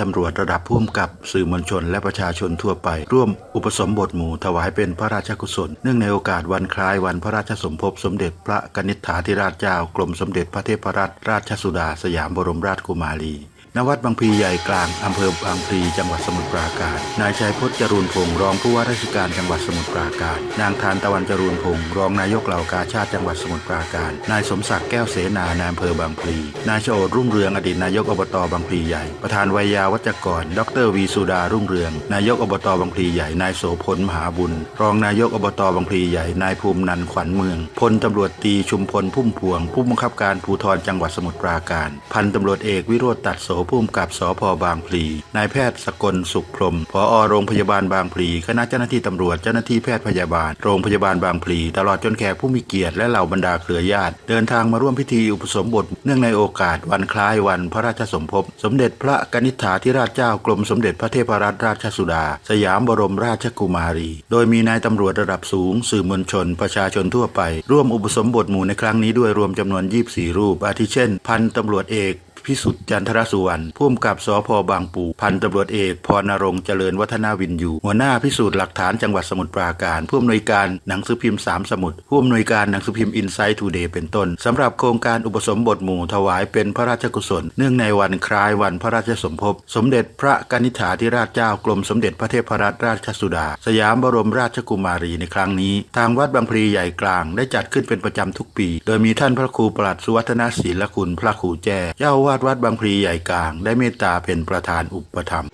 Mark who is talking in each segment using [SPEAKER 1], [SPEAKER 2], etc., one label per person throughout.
[SPEAKER 1] ตำรวจระดับผู้กำกับสื่อมวลชนและประชาชนทั่วไป ร่วมอุปสมบทหมู่ถวายเป็นพระราชกุศล เนื่องในโอกาสวันคล้ายวันพระราชสมภพสมเด็จพระกนิษฐาธิราชเจ้ากรมสมเด็จพระเทพรัตนราชสุดาสยามบรมราชกุมารี ณวัดบางพลีใหญ่กลางอำเภอบางพลีจังหวัดสมุทรปราการ นายชัยพจน์จรูนพงศ์รองผู้ว่าราชการจังหวัดสมุทรปราการ นางทานตะวันจรูนพงศ์รองนายกเหล่ากาชาติจังหวัดสมุทรปราการ นายสมศักดิ์แก้วเสนานายอำเภอบางพลี นายโชตรุ่งเรืองอดีตนายกอบตบางพลีใหญ่ ประธานวัยยาวัจกร ดรวีสุดารุ่งเรือง นายกอบตบางพลีใหญ่ นายโสพลมหาบุญ รองนายกอบตบางพลีใหญ่ นายภูมินันขวัญเมือง พลตำรวจตีชุมพลพุ่มพวง ผู้บังคับการภูธรจังหวัดสมุทรปราการ พันตำรวจเอกวิโรธตัดโสผู้กำกับสพบางพลี นายแพทย์สกลสุขพรหมผอโรงพยาบาลบางพลี คณะเจ้าหน้าที่ตำรวจ เจ้าหน้าที่แพทย์พยาบาล โรงพยาบาลบางพลี ตลอดจนแขกผู้มีเกียรติและเหล่าบรรดาเครือญาติ เดินทางมาร่วมพิธีอุปสมบท เนื่องในโอกาสวันคล้ายวันพระราชสมภพ สมเด็จพระกนิษฐาธิราชเจ้ากรมสมเด็จพระเทพรัตนราชสุดา สยามบรมราชกุมารี โดยมีนายตำรวจระดับสูง สื่อมวลชน ประชาชนทั่วไป ร่วมอุปสมบทหมู่ในครั้งนี้ด้วยรวมจำนวน 24 รูป อาทิเช่น พันตำรวจเอก พิสุทธิ์จันทรสุวรรณผู้กำกับสพบางปู พันตำรวจเอกพรนรงค์เจริญวัฒนาวินยูหัวหน้าพิสูจน์หลักฐานจังหวัดสมุทรปราการผู้อำนวยการหนังสือพิมพ์สามสมุทรผู้อำนวยการหนังสือพิมพ์อินไซต์ทูเดย์เป็นต้นสำหรับโครงการอุปสมบทหมู่ถวายเป็นพระราชกุศล เนื่องในวันคล้ายวันพระราชสมภพ สมเด็จพระกนิษฐาธิราชเจ้ากรมสมเด็จพระเทพรัตนราชสุดา สยามบรมราชกุมารีในครั้งนี้ ทางวัดบางพลีใหญ่กลางได้จัดขึ้นเป็นประจำทุกปี โดยมีท่านพระครูประหลัดสุวัฒนศีลคุณพระครูแจ้เจ้าอาวาดวัดบางพลีใหญ่กลาง ได้เมตตาเป็นประธานอุปถัมภ์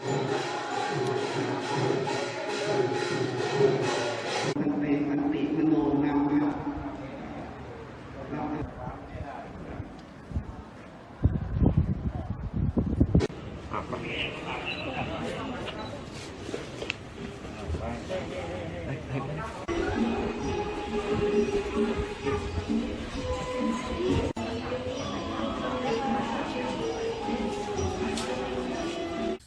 [SPEAKER 2] มันเ